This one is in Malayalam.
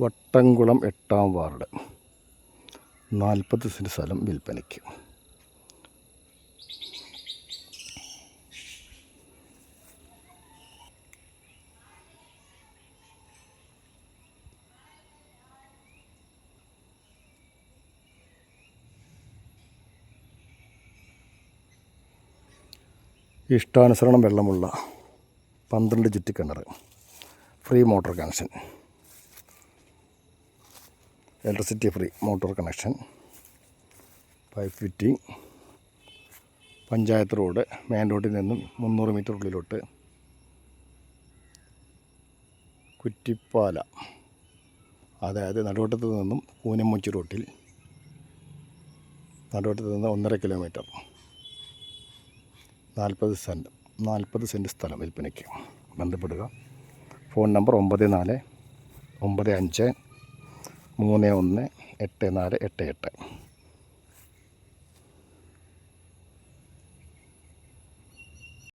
വട്ടംകുളം എട്ടാം വാർഡ്. നാൽപ്പത് സെന്റ് സ്ഥലം വിൽപ്പനയ്ക്ക്. ഇഷ്ടാനുസരണം വെള്ളമുള്ള പന്ത്രണ്ട് ചുറ്റിക്കിണർ free motor connection. Electricity free motor connection pipe fitting panchayat road main റോഡിൽ നിന്നും മുന്നൂറ് മീറ്റർ ഉള്ളിലോട്ട് കുറ്റിപ്പാല അതായത് നടുവട്ടത്ത് നിന്നും കൂനമ്മൂച്ചി റോട്ടിൽ നടുവട്ടത്ത് നിന്ന് ഒന്നര കിലോമീറ്റർ നാൽപ്പത് സെന്റ് നാൽപ്പത് സെന്റ് സ്ഥലം വിൽപ്പനയ്ക്ക്. ബന്ധപ്പെടുക. ഫോൺ നമ്പർ ഒമ്പത് നാല് ഒമ്പത് അഞ്ച് മൂന്ന് ഒന്ന് എട്ട് നാല് എട്ട് എട്ട്.